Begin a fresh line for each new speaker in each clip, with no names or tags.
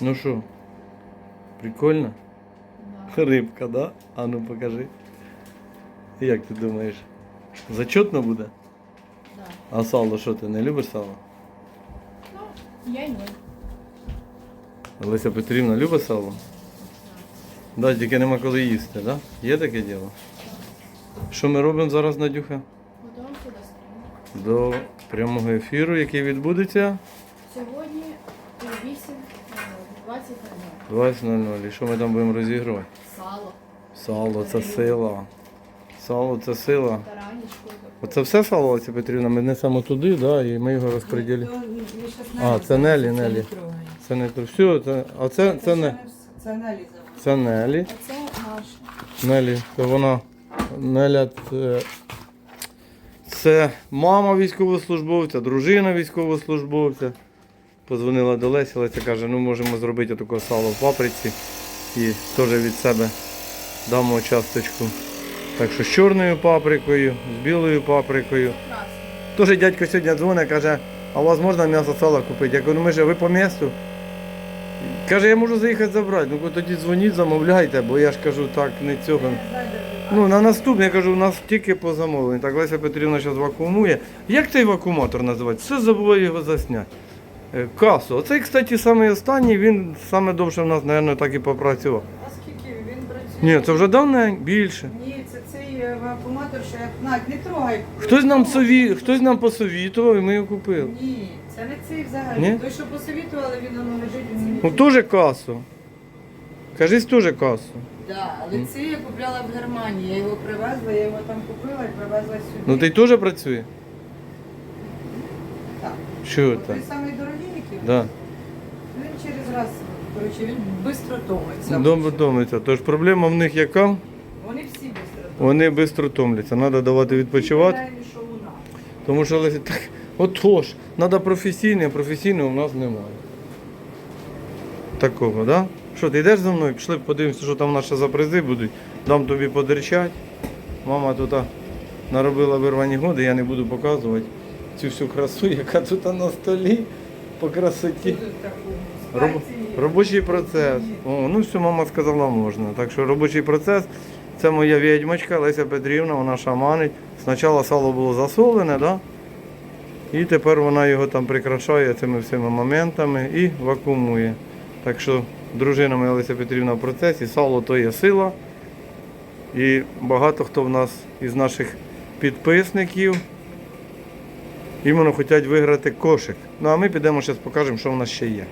Ну що, прикольно?
Да.
Рибка, да? А ну покажи. Як ти думаєш? Зачетно буде?
Да.
А сало що ти не любиш сало?
Ну, я ні.
Олеся Петрівна любить сало? Да, тільки нема коли їсти, да? Є таке діло? Що ми робимо зараз, Надюха?
До.
До прямого ефіру, який відбудеться
Сьогодні у 8 20
20.00. І що ми там будемо розігрувати?
Сало.
Сало це сила. Сало це сила. Оце все сало, Олеся Петрівна, ми несемо туди, да, і ми його розподілимо. А, це Нелі, Нелі. Це не то. Все, це, а це, це не.
Це Нелі.
Це Нелі.
А це наш.
Нелі, то вона Неля це, це мама військовослужбовця, дружина військовослужбовця. Позвонила до Лесі, Леся каже, ну можемо зробити таке сало в паприці і теж від себе дамо часточку. Так що з чорною паприкою, з білою паприкою. Тоже дядько сьогодні дзвонить, каже, а у вас можна м'ясо сала купити? Я кажу, ну ми ж ви по місту. Каже, я можу заїхати забрати. Ну тоді дзвоніть, замовляйте, бо я ж кажу, так, не цього. Ну, на наступне, я кажу, у нас тільки по замовленню. Так, Леся Петрівна зараз вакуумує. Як цей вакууматор називається? Все забуваю його засняти. Е, Касу. Оцей, кстати, самий останній, він саме довше в нас, мабуть, так і попрацював.
А скільки він працює?
Ні, це вже давно більше.
Ні, це цей е, вакууматор, що як Надь, не трогай.
Хтось нам, сові... Хтось нам посовітував і ми його купили.
Ні, це не цей взагалі.
Ні?
Той, що посовітували, він воно лежить.
Ну, теж касу. Кажись, теж касу.
Да, але цей я купляла в Германії. Я його привезла, я його там купила і привезла сюди.
Ну, ти теж працює?
Так.
Що
От
так? Да.
Він через раз, коротше, він швидко томиться.
Добре томиться. Тож проблема в них яка?
Вони всі швидко томляться.
Вони швидко томляться. Треба давати відпочивати.
Що.
Тому що Леся так, отож, треба професійне, а професійного в нас немає. Такого, да? Що, ти йдеш за мною? Пішли подивимося, що там наші за призи будуть. Дам тобі подерчать. Мама тут наробила вирвані годи, я не буду показувати цю всю красу, яка тут на столі по красоті. Роб... Робочий процес. О, ну все, мама сказала, можна. Так що робочий процес. Це моя відьмочка Леся Петрівна, вона шаманить. Спочатку сало було засолене, да? і тепер вона його там прикрашає цими всіма моментами і вакуумує. Так що дружина моя Леся Петрівна в процесі, сало то є сила. І багато хто в нас із наших підписників іменно хочуть виграти кошик. Ну а ми підемо зараз покажемо, що в нас ще є.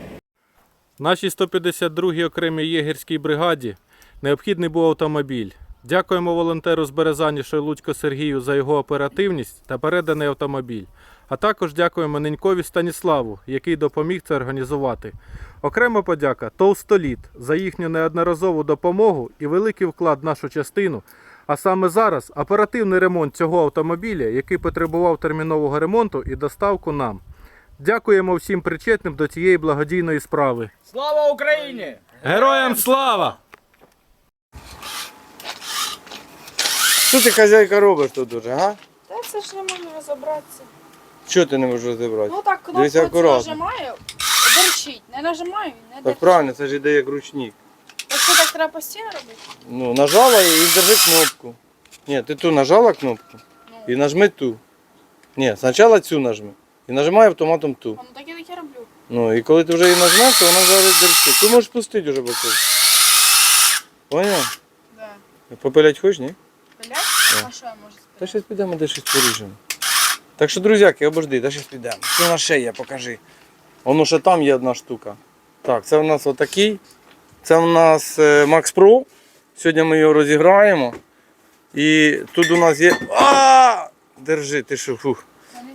Нашій 152-й окремій єгерській бригаді необхідний був автомобіль. Дякуємо волонтеру з Березані Шойлуцько Сергію за його оперативність та переданий автомобіль. А також дякуємо Ненькові Станіславу, який допоміг це організувати. Окрема подяка Товстоліт за їхню неодноразову допомогу і великий вклад в нашу частину. А саме зараз оперативний ремонт цього автомобіля, який потребував термінового ремонту і доставку нам. Дякуємо всім причетним до цієї благодійної справи.
Слава Україні!
Героям слава!
Що ти хазяйка робиш тут уже, а?
Та це ж не можу розібратися.
Що ти не можеш розібрати?
Ну так, кнопку
акуратно.
нажимаю, дерчить. Не нажимаю, не
Так правильно, це ж іде як ручник.
Треба постійно робити?
Ну, нажала і держи кнопку. Ні, ти ту нажала кнопку
Ну,
і нажми ту. Ні, спочатку цю нажми. І нажимай автоматом ту.
ну так я так і роблю.
Ну і коли ти вже її нажмеш, то вона зараз держить. Ти можеш пустити вже боку. Поняв?
Да.
Попилять хочеш, ні?
Пилять? А що я можу
Та щось підемо, де щось поріжемо. Так що, друзяки, обожди, та щось підемо. Що у нас ще є, покажи. Воно ще там є одна штука. Так, це у нас отакий. Це у нас е, Max Pro. Сьогодні ми його розіграємо. І тут у нас є. А! Держи, ти що, фух.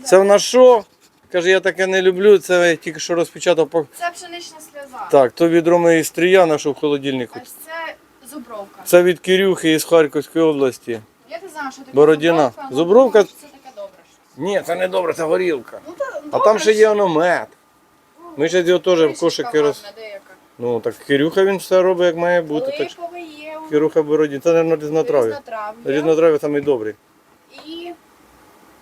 Це в нас що? Каже, я таке не люблю, це я тільки що розпечатав.
Це пшенична сльоза.
Так, то відро моєї стрія нашого в холодильнику.
Аж це зубровка.
Це від Кирюхи із Харківської області.
Я не знаю, що таке
Бородіна.
зубровка. але
Зубровка-
думаю, що Це таке добре. щось.
Ні, це не добре, це горілка.
Ну, та,
А
добре,
там ще є
що-
воно мед. Ми ще його теж в
Кришечка
кошики роз.
деяка.
Ну так Кирюха він все робить як має бути. Так
є,
Кирюха Бородін. Це, мабуть, різнотрав'я.
різнотрав'я.
Різнотрав'я самий добрий.
І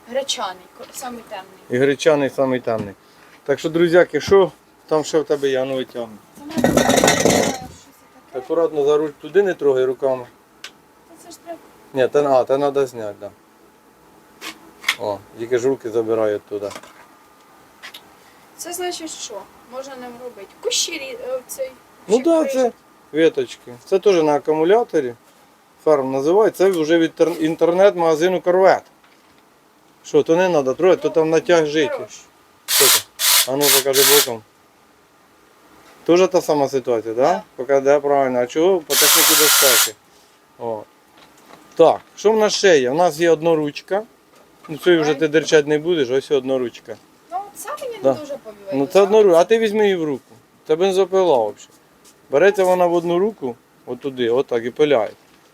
гречаний, самий темний.
І гречаний самий темний. Так що, друзяки, що там ще в тебе є, а ну витягну. Акуратно за руль туди не трогай руками.
Це ж треба.
Ні, та, а, та треба зняти, так. Да. О, тільки ж руки забирають туди.
Це значить що? Можна ним робити. Кущі е, цей.
Ну так, да, це віточки. Це теж на акумуляторі. Фарм називається. Це вже від інтернет-магазину Корвет. Що, то не треба трогати, то там натяг жити. Що це? А ну покажи боком. Тоже та сама ситуація, так? Да?
Да.
Покажи, правильно. А чого? По техніці безпеки. О. Так, що в нас ще є? У нас є одноручка. Ну цієї вже ти дерчати не будеш, ось одноручка. Да.
дуже.
Ну це одноручка, а ти візьми її в руку. Це бензопила взагалі. Береться вона в одну руку, отуди, отак і пиляє.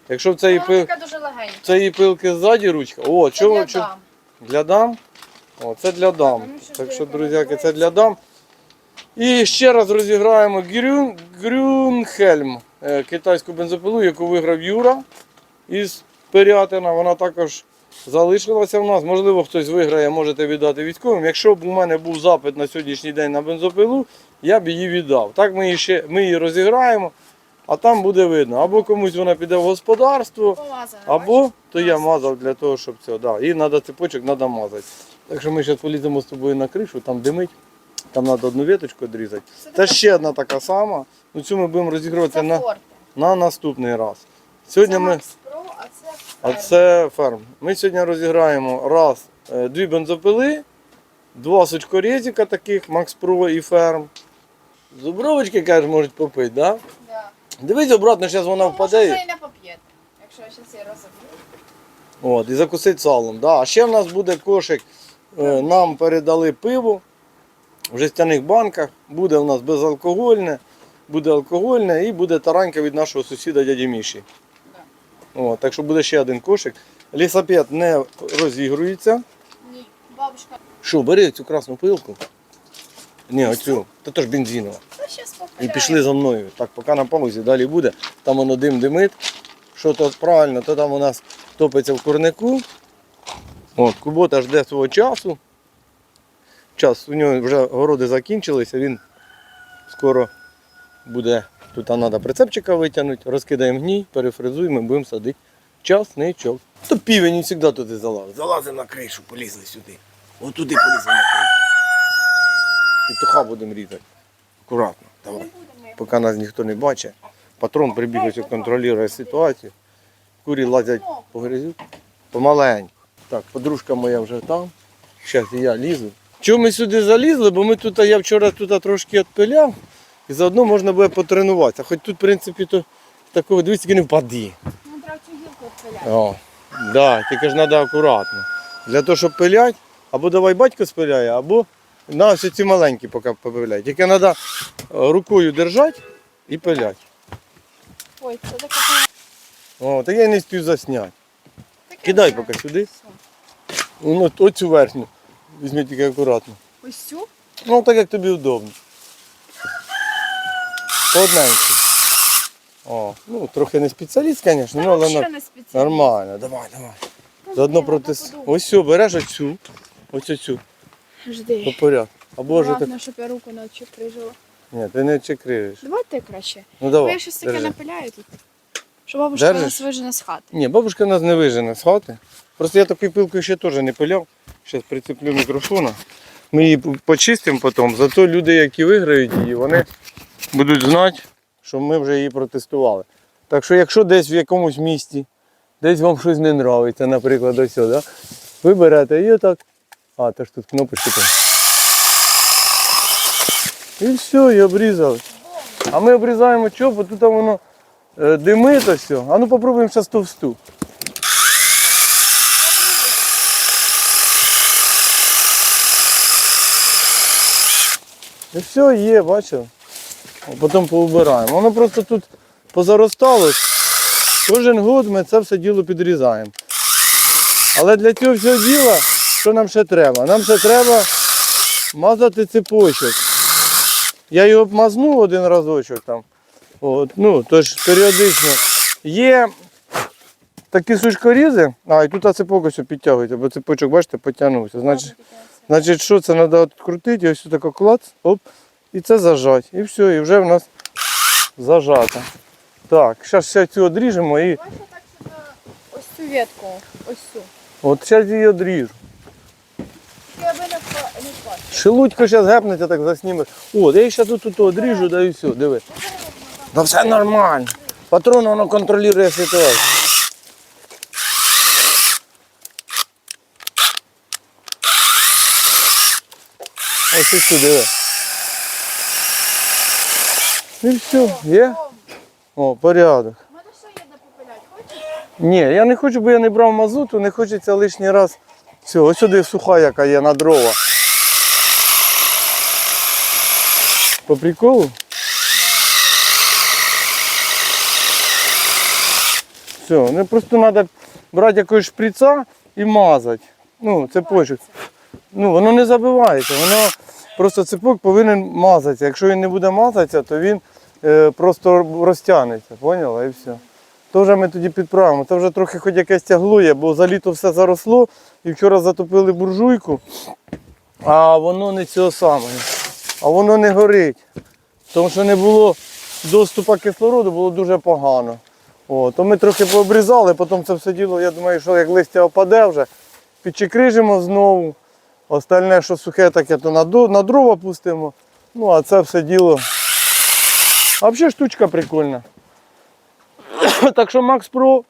Якщо в цієї,
Вона
пил...
така дуже легенька.
в цієї пилки ззаді ручка, о,
Це
чого,
для
чого?
дам.
Для дам? О, це для дам.
Ну, що
Так що, друзяки, це для дам. І ще раз розіграємо Грюн, Грюнхельм, е, китайську бензопилу, яку виграв Юра із Пирятина. Вона також залишилася в нас. Можливо, хтось виграє, можете віддати військовим. Якщо б у мене був запит на сьогоднішній день на бензопилу, я б її віддав. Так ми її, ще, ми її розіграємо, а там буде видно. Або комусь вона піде в господарство. Або то я мазав для того, щоб це. Да. І треба цепочок треба мазати. Так що ми зараз поліземо з тобою на кришу, там димить, там треба одну веточку відрізати.
Це
Це ще одна така сама. Ну цю ми будемо розігрувати на, на наступний раз. Сьогодні ми.
А це Ферм.
Ми сьогодні розіграємо раз, е, дві бензопили, два сучкорезика таких, Pro і ферм. Зубровочки, кажеш, можуть попити, да?
Да.
Дивись обратно, зараз вона
Ну,
впаде.
Може,
і-
не поп'єте, якщо я зараз її розоб'ю.
От, і закусить салом. Да. А ще в нас буде кошик. е, Нам передали пиво в жестяних банках. Буде у нас безалкогольне, буде алкогольне і буде таранька від нашого сусіда дяді Міші. От, так що буде ще один кошик. Лісапет не розігрується.
Ні, бабушка,
Що, бери цю красну пилку. Ні, оцю. Та то ж бензинова. І пішли за мною. Так, поки на паузі далі буде. Там воно дим димить. Що то правильно, то там у нас топиться в курнику. От, Кубота жде свого часу. Час, у нього вже городи закінчилися, він скоро буде. Тут треба прицепчика витягнути, розкидаємо гній, перефрезуємо, будемо садити часничок. То півень завжди туди залазить. Залазимо на кришу, полізли сюди. Отуди полізли на кришу. Петуха будемо різати. Акуратно. Давай. Поки нас ніхто не бачить. Патрон прибіг контролює ситуацію. Курі лазять по грязю. Помаленьку. Так, подружка моя вже там. Зараз я лізу. Чому ми сюди залізли? Бо ми тут, я вчора тут трошки відпиляв. І заодно можна буде потренуватися. Хоч тут, в принципі, то такого дивіться, тільки не впади.
Ну, треба цю гілку відпиляти.
О, да, тільки ж треба акуратно. Для того, щоб пилять, або давай батько спиляє, або на ось ці маленькі поки попиляють. Тільки треба рукою держати і пилять.
Ой, це таке.
О, так я не спів засняти. Кидай поки сюди.
Все.
Ну, оцю верхню. Візьми тільки акуратно.
Ось цю?
Ну, так як тобі удобно. По. О, ну, трохи не спеціаліст, звісно, ну, але
спеціально.
нормально. Давай, давай. Заодно проти... Ось все, береш оцю. Ось оцю. По порядку. Або ж так.
Ладно, щоб я руку не чекрижила.
Ні, ти не чекриєш.
Давайте краще.
Ну
Бо
давай.
я щось таке
держи.
напиляю тут. Що бабушка
Держиш?
нас вижене з хати.
Ні, бабушка нас не вижене з хати. Просто я такою пилкою ще теж не пиляв. Зараз прицеплю мікрофона. Ми її почистимо потім. Зато люди, які виграють її, вони будуть знати, що ми вже її протестували. Так що, якщо десь в якомусь місті, десь вам щось не подобається, наприклад, ось, да? ви берете і отак. А, теж тут кнопочки. І все, і обрізали. А ми обрізаємо чого, бо тут воно е, димить все. А ну попробуємо зараз товсту. І все, є, бачив. А потім поубираємо. Воно просто тут позаростало. Кожен год ми це все діло підрізаємо. Але для цього всього діла, що нам ще треба? Нам ще треба мазати цепочок. Я його обмазнув один разочок там. От, ну, тож періодично. Є такі сучкорізи, а і тут цепок ось підтягується, бо цепочок, бачите, потягнувся. Значить, значить, що це треба відкрутити, ось так клац, оп, і це зажать. І все, і вже в нас зажата. Так, зараз ще цю одріжемо і
так ось цю ветку, ось цю.
от зараз її одріжу.
Я би не впа- не впав.
Шелудько зараз гепнеться, так заснімеш. О, я її ще тут, тут одріжу, да і все, диви. Да все нормально. Патрон воно контролює ситуацію. Ось і сюди. диви. І все, є? О, порядок.
У мене ще є де попиляти. Хочеш?
Ні, я не хочу, бо я не брав мазуту, не хочеться лишній раз. Все, ось сюди суха, яка є на дрова. По приколу? Все, не просто треба брати якогось шприца і мазати. Ну, цепочок. Ну, воно не забивається, воно просто цепок повинен мазатися. Якщо він не буде мазатися, то він е, просто розтягнеться. Поняла? І все. То вже ми тоді підправимо. Це вже трохи хоч якесь тягло бо за літо все заросло і вчора затопили буржуйку, а воно не цього саме. А воно не горить. Тому що не було доступу кислороду, було дуже погано. О, то ми трохи пообрізали, потім це все діло, я думаю, що як листя опаде вже, підчекрижимо знову. Остальне, що сухе таке, то на, дрова пустимо. Ну, а це все діло. А взагалі штучка прикольна. Так що Max Pro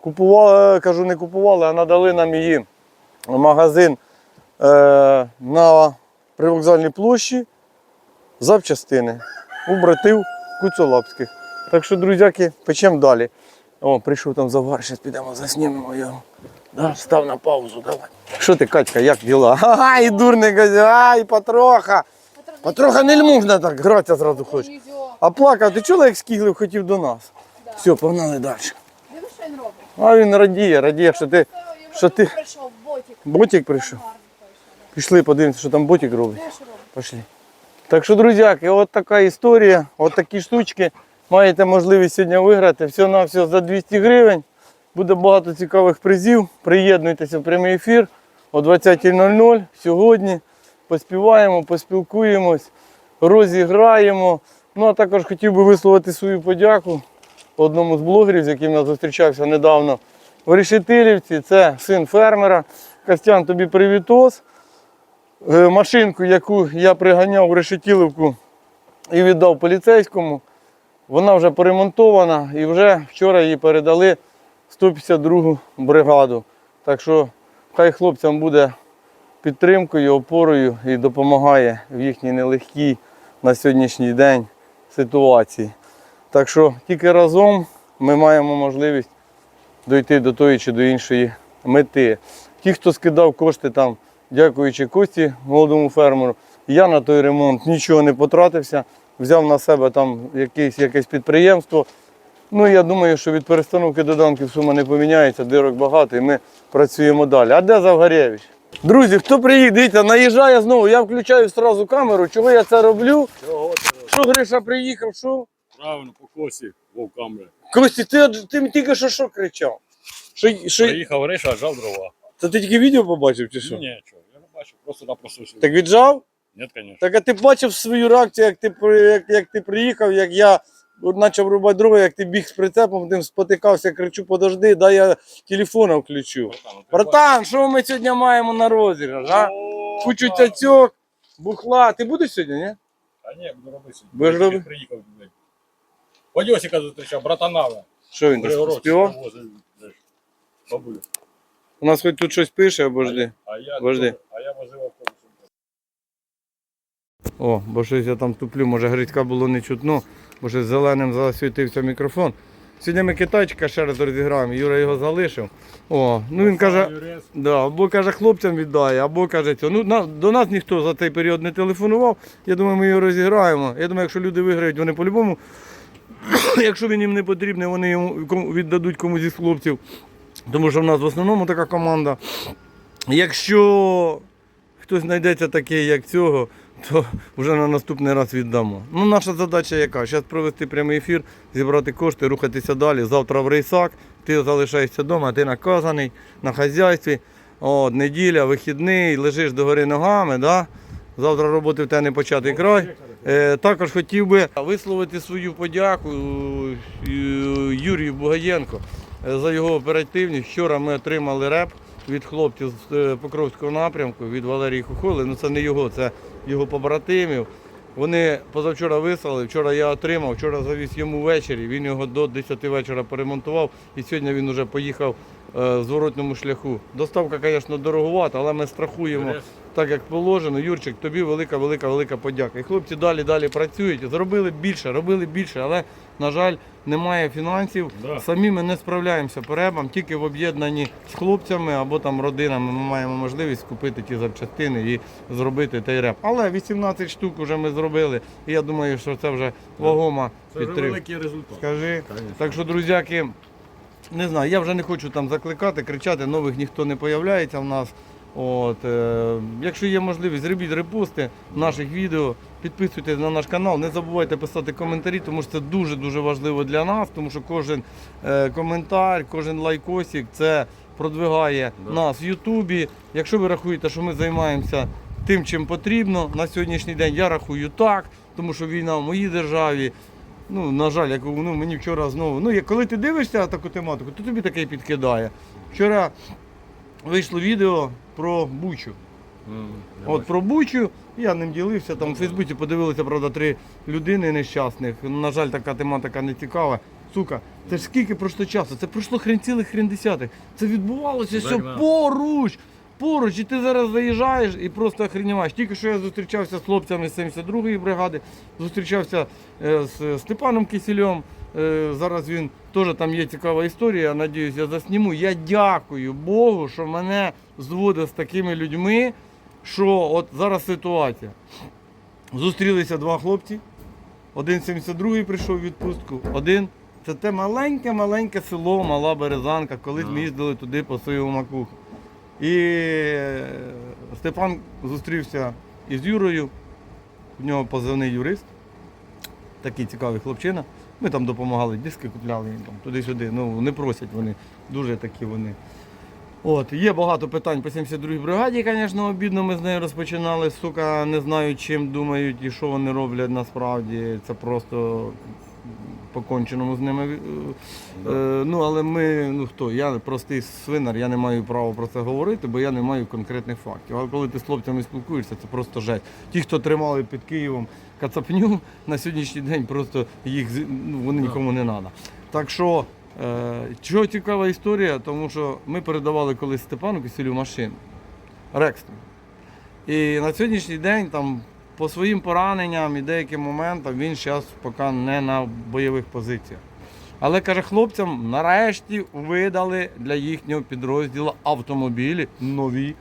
купували, кажу, не купували, а надали нам її магазин е, на привокзальній площі запчастини у братів Куцолапських. Так що, друзяки, печемо далі. О, прийшов там завар, зараз підемо заснімемо його. Да, став на паузу, давай. Що ти, Катька, як діла? Ай, дурник, ай, потроха. Потроха не можна так гратися зразу хочеш. А плакав, ти чула, як скіглив хотів до нас? Все, погнали далі.
Диви, що він робить.
А він радіє, радіє, що ти що ти-
прийшов ботик.
ботик прийшов. Пішли, подивимося, що там ботик робить. Пошли. Так що, друзяки, от така історія, от такі штучки. Маєте можливість сьогодні виграти. Все на все за 200 гривень. Буде багато цікавих призів. Приєднуйтеся в прямий ефір о 20.00 сьогодні. Поспіваємо, поспілкуємось, розіграємо. Ну а також хотів би висловити свою подяку одному з блогерів, з яким я зустрічався недавно в Решетилівці. Це син фермера. Костян, тобі привітос. Е, Машинку, яку я приганяв в Решетілівку і віддав поліцейському, вона вже поремонтована і вже вчора її передали 152 бригаду. Так що хай хлопцям буде підтримкою, опорою і допомагає в їхній нелегкій на сьогоднішній день ситуації. Так що тільки разом ми маємо можливість дойти до тої чи до іншої мети. Ті, хто скидав кошти там, дякуючи Кості, молодому фермеру, я на той ремонт нічого не потратився, взяв на себе там якесь, якесь підприємство. Ну, я думаю, що від перестановки доданків сума не поміняється, дирок багато, і ми працюємо далі. А де Завгарєвич? Друзі, хто приїде, дивіться, наїжджає знову, я включаю одразу камеру. Чого я це роблю?
Чого?
Що Гриша приїхав, що?
Правильно, по косі вовками.
Кості, ти, ти тільки що що кричав? Що, що...
Приїхав Гриша, а жав дрова.
Це ти тільки відео побачив чи що?
Ну ні, чого, я не бачу, просто напросто.
Так віджав?
Ні, звісно.
Так а ти бачив свою реакцію, як ти, як, як ти приїхав, як я почав рубати дрова, як ти біг з прицепом, тим спотикався, кричу, подожди, дай я телефона включу. Братан, що ми сьогодні маємо на розіграш, а? Кучу цяцьок, бухла. Ти будеш сьогодні, ні?
А ні, буду робити сьогодні.
Будеш робити?
Приїхав, блядь. Водьосика зустрічав, братанава.
Що він там співав?
Бабулю.
У нас хоч тут щось пише, або жди.
А я, а я возив.
О, бо щось я там туплю, може грицька було не чутно, бо щось зеленим засвітився мікрофон. Сьогодні ми китайчика ще раз розіграємо, Юра його залишив. О, ну він каже, да, або каже хлопцям віддає, або каже цього. Ну, на, до нас ніхто за цей період не телефонував. Я думаю, ми його розіграємо. Я думаю, якщо люди виграють, вони по-любому. якщо він їм не потрібний, вони йому віддадуть комусь із хлопців. Тому що в нас в основному така команда. Якщо хтось знайдеться такий, як цього, то вже на наступний раз віддамо. Ну, наша задача яка? Зараз провести прямий ефір, зібрати кошти, рухатися далі. Завтра в рейсак, ти залишаєшся вдома, ти наказаний на хазяйстві. От, неділя, вихідний, лежиш догори ногами, да? завтра роботи в тебе не початий край. Е, також хотів би висловити свою подяку е, Юрію Бугаєнко е, за його оперативність. Вчора ми отримали реп від хлопців з е, Покровського напрямку, від Валерії Хухоли. Ну це не його, це його побратимів. Вони позавчора вислали, вчора я отримав, вчора завіз йому ввечері. Він його до 10 вечора перемонтував і сьогодні він вже поїхав в зворотному шляху. Доставка, звісно, дороговата, але ми страхуємо так, як положено. Юрчик, тобі велика, велика, велика подяка. І хлопці далі далі працюють. Зробили більше, робили більше, але, на жаль, немає фінансів.
Да.
Самі ми не справляємося перебам, тільки в об'єднанні з хлопцями або там родинами ми маємо можливість купити ті запчастини і зробити той реп. Але 18 штук вже ми зробили, і я думаю, що це вже вагома
Це вже великий результат.
Скажи.
Конечно.
Так що, друзяки, не знаю, я вже не хочу там закликати, кричати, нових ніхто не появляється в нас. От, е, якщо є можливість, зробіть репости наших відео, підписуйтесь на наш канал, не забувайте писати коментарі, тому що це дуже-дуже важливо для нас, тому що кожен е, коментар, кожен лайкосик це продвигає нас в Ютубі. Якщо ви рахуєте, що ми займаємося тим, чим потрібно на сьогоднішній день, я рахую так, тому що війна в моїй державі. Ну, на жаль, як ну, мені вчора знову. Ну, як- коли ти дивишся таку тематику, то тобі таке підкидає. Вчора вийшло відео про Бучу.
М,
От про Бучу, я ним ділився. Там у Фейсбуці подивилися, правда, три людини нещасних. На жаль, така тематика не цікава. Сука, це ж скільки пройшло часу? Це пройшло хрен цілих хрен десятих. Це відбувалося все поруч. Поруч, і ти зараз заїжджаєш і просто охреніваєш. Тільки що я зустрічався з хлопцями з 72-ї бригади, зустрічався е, з Степаном Кисельом. Е, Зараз він теж там є цікава історія. Надіюсь, я засніму. Я дякую Богу, що мене зводить з такими людьми, що от зараз ситуація. Зустрілися два хлопці. Один 72-й прийшов у відпустку, один це те маленьке-маленьке село, мала Березанка, колись ми їздили туди по свою макуху. І е, Степан зустрівся із Юрою, в нього позивний юрист, такий цікавий хлопчина. Ми там допомагали, диски купляли там, туди-сюди. Ну, не просять вони, дуже такі вони. От, є багато питань по 72-й бригаді, звісно, обідно ми з нею розпочинали. Сука, не знаю, чим думають і що вони роблять насправді. Це просто поконченому з ними. Е, е, ну, але ми, ну хто, я простий свинар, я не маю права про це говорити, бо я не маю конкретних фактів. Але коли ти з хлопцями спілкуєшся, це просто жесть. Ті, хто тримали під Києвом кацапню, на сьогоднішній день просто їх ну, вони нікому не треба. Так що, е, чого цікава історія, тому що ми передавали колись Степану Киселю машину. Рекстон. І на сьогоднішній день там по своїм пораненням і деяким моментам він зараз поки не на бойових позиціях. Але каже, хлопцям нарешті видали для їхнього підрозділу автомобілі нові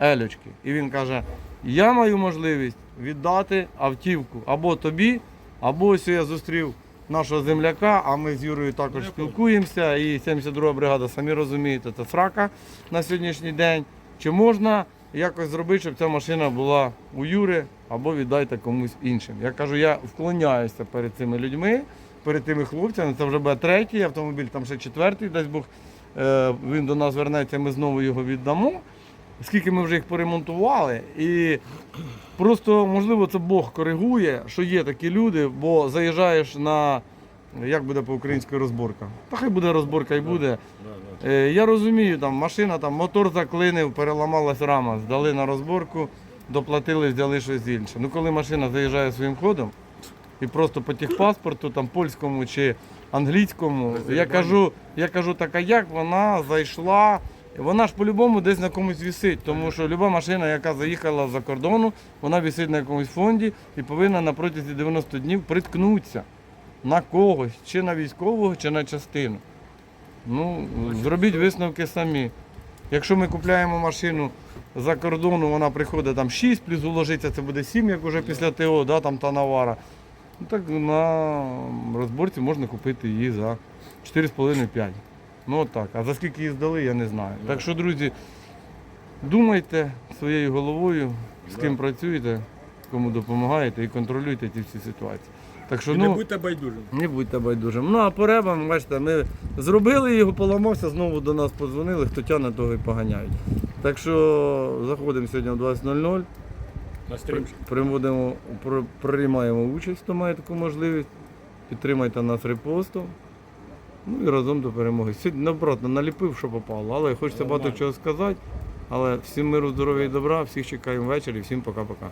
елючки. І він каже: я маю можливість віддати автівку або тобі, або ось я зустрів нашого земляка, а ми з Юрою також спілкуємося. І 72 бригада, самі розумієте, це срака на сьогоднішній день. Чи можна якось зробити, щоб ця машина була у Юри або віддайте комусь іншим? Я кажу, я вклоняюся перед цими людьми, перед тими хлопцями. Це вже буде третій автомобіль, там ще четвертий, дасть Бог. Е, Він до нас вернеться, ми знову його віддамо. Скільки ми вже їх поремонтували, і просто можливо це Бог коригує, що є такі люди, бо заїжджаєш на як буде по-українськи розборка. Та хай буде розборка і буде. Е, Я розумію, там машина, там мотор заклинив, переламалась рама, здали на розборку, доплатили, взяли щось інше. Ну коли машина заїжджає своїм ходом і просто по техпаспорту, там польському чи англійському, я кажу, я кажу, так а як вона зайшла? Вона ж по-любому десь на комусь висить, тому що люба машина, яка заїхала за кордону, вона висить на якомусь фонді і повинна на протязі 90 днів приткнутися на когось, чи на військового, чи на частину. Ну, зробіть висновки самі. Якщо ми купляємо машину за кордону, вона приходить там 6, плюс уложиться, це буде 7, як уже після ТО, да, там та навара. Ну, так на розборці можна купити її за 4,5-5. Ну от так. А за скільки її здали, я не знаю. Так що, друзі, думайте своєю головою, з ким працюєте, кому допомагаєте і контролюйте ці всі ситуації. Так що,
І
ну,
не будьте байдужим.
не будьте байдужим. Ну а по ребам, бачите, ми зробили його, поламався, знову до нас подзвонили, хто тягне, того і поганяють. Так що заходимо сьогодні в 20.00.
На стрімчик.
приводимо, приймаємо участь, хто має таку можливість. Підтримайте нас репостом. Ну і разом до перемоги. Сьогодні наоборот, наліпив, що попало, але хочеться багато
Нормально.
чого сказати. Але всім миру, здоров'я і добра, всіх чекаємо ввечері, всім пока-пока.